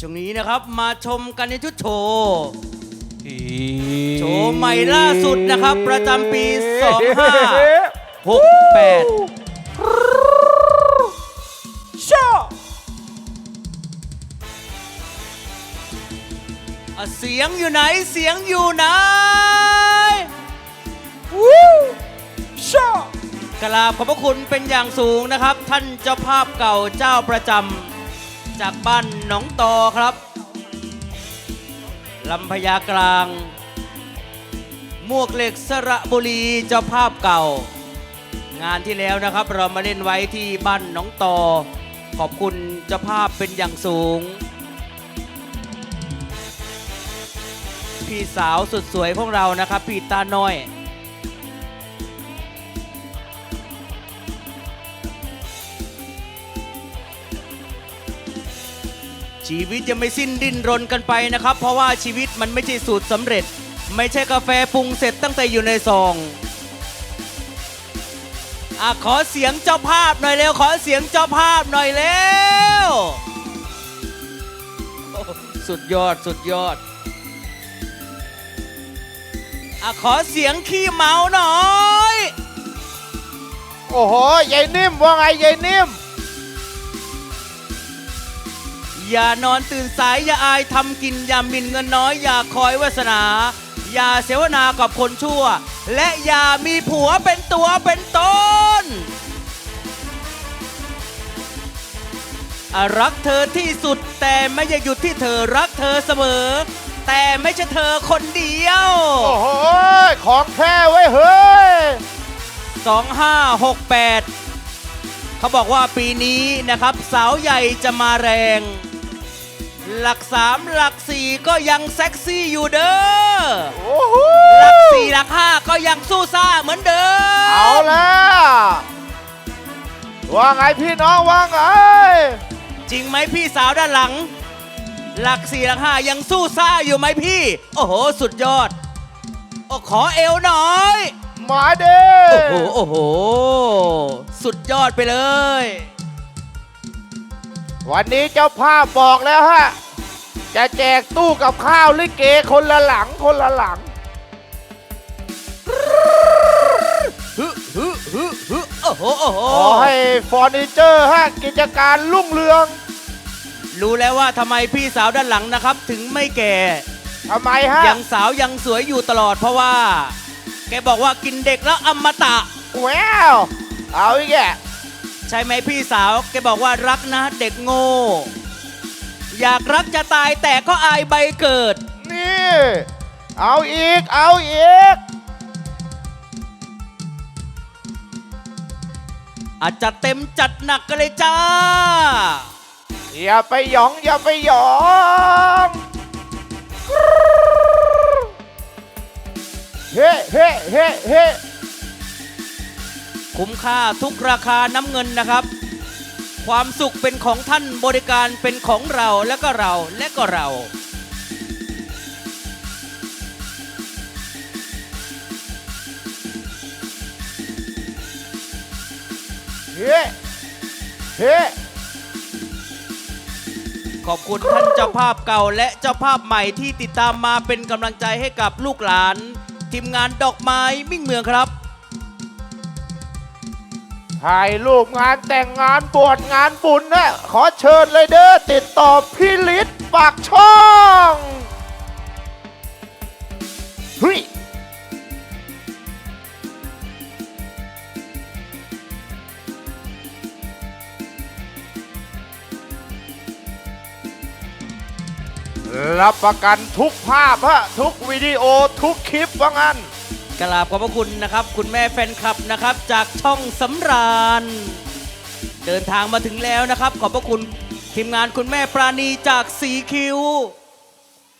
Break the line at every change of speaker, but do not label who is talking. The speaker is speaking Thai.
ช่วงนี้นะครับมาชมกันในชุดโชว์โชว์ใหม่ล่าสุดนะครับ ประจำปี 2568
ชอ
อะเสียงอยู่ไหนเสียงอยู่ไหน
วู้ชอก
ราบขอบพระคุณเป็นอย่างสูงนะครับ ท่านเจ้าภาพเก่าเจ้าประจำ จากบ้านหนองตอครับลำพญากลาง มวกเหล็กสระบุรีเจ้าภาพเก่า งานที่แล้วนะครับ เรามาเล่นไว้ที่บ้านหนองตอ ขอบคุณเจ้าภาพเป็นอย่างสูง พี่สาวสุดสวยของเรานะครับ พี่ตาน้อย ชีวิตยังไม่สิ้นดิ้นรนกันไปนะครับ เพราะว่าชีวิตมันไม่ใช่สูตรสำเร็จ ไม่ใช่กาแฟปรุงเสร็จตั้งแต่อยู่ในซองอะขอเสียงเจ้าภาพหน่อยเร็ว ขอเสียงเจ้าภาพหน่อยเร็ว สุดยอดสุดยอดอะขอเสียงขี้เมาหน่อย
โอ้โหยายนิ่มว่าไงยายนิ่ม
อย่านอนตื่นสายอย่าอายทำกินอย่าหมินเงินน้อย อย่าคอยวาสนา อย่าเสวนากับคนชั่ว และอย่ามีผัวเป็นตัวเป็นตนอะรักเธอที่สุดแต่ไม่อยากหยุดที่เธอรักเธอเสมอ แต่ไม่ใช่เธอคนเดียว
โอ้โห ของแท้ไว้ยเฮ้ย
2568 เขาบอกว่าปีนี้นะครับ สาวใหญ่จะมาแรง หลักสามหลักสี่ก็ยังเซ็กซี่อยู่เด้อ
โอ้โห
หลักสี่หลักห้าก็ยังสู้ซ่าเหมือนเดิม
เอาแล้วว่าไงพี่น้องว่าไง
จริงไหมพี่สาวด้านหลัง หลักสี่หลักห้ายังสู้ซ่าอยู่ไหมพี่ โอ้โห สุดยอดโอ้ขอเอวหน่อย
มาเด้
โอ้โหโอ้โห สุดยอดไปเลย
วันนี้เจ้าภาพบอกแล้วฮะ จะแจกตู้กับข้าวลิเกคนละหลังคนละหลัง
ฮึฮึฮึฮึโอ้โหโอ้โห
ขอให้เฟอร์นิเจอร์ฮะกิจการรุ่งเรือง
รู้แล้วว่าทำไมพี่สาวด้านหลังนะครับ ถึงไม่แก่
ทำไมฮะ
ยังสาวยังสวยอยู่ตลอดเพราะว่า แกบอกว่ากินเด็กแล้วอมตะ
แววเอาอีกแก
ใช่ไหมพี่สาวแกบอกว่ารักนะเด็กโง่ อยากรักจะตายแต่ก็อายใบเกิด
นี่ เอาอีก เอาอีก
อาจจะเต็มจัดหนักกันเลยจ้า
อย่าไปหยอง อย่าไปหยอง
คุ้มค่าทุกราคาน้ำเงินนะครับ ความสุขเป็นของท่านบริการเป็นของเราและก็เราและก็เรา
เฮ้เฮ้
ขอบคุณท่านเจ้าภาพเก่าและเจ้าภาพใหม่ที่ติดตามมาเป็นกำลังใจให้กับลูกหลาน ทีมงานดอกไม้มิ่งเมืองครับ
ถ่ายรูปงานแต่งงานบวชงานบุญนะขอเชิญเลยเด้อติดต่อพี่ฤทธิ์ปากช่องเฮ้ยรับประกันทุกภาพฮะทุกวิดีโอทุกคลิปว่างั้น
กราบขอบพระคุณนะครับ คุณแม่แฟนคลับนะครับ จากช่องสำราญ เดินทางมาถึงแล้วนะครับ ขอบพระคุณทีมงานคุณแม่ปราณีจากสีคิว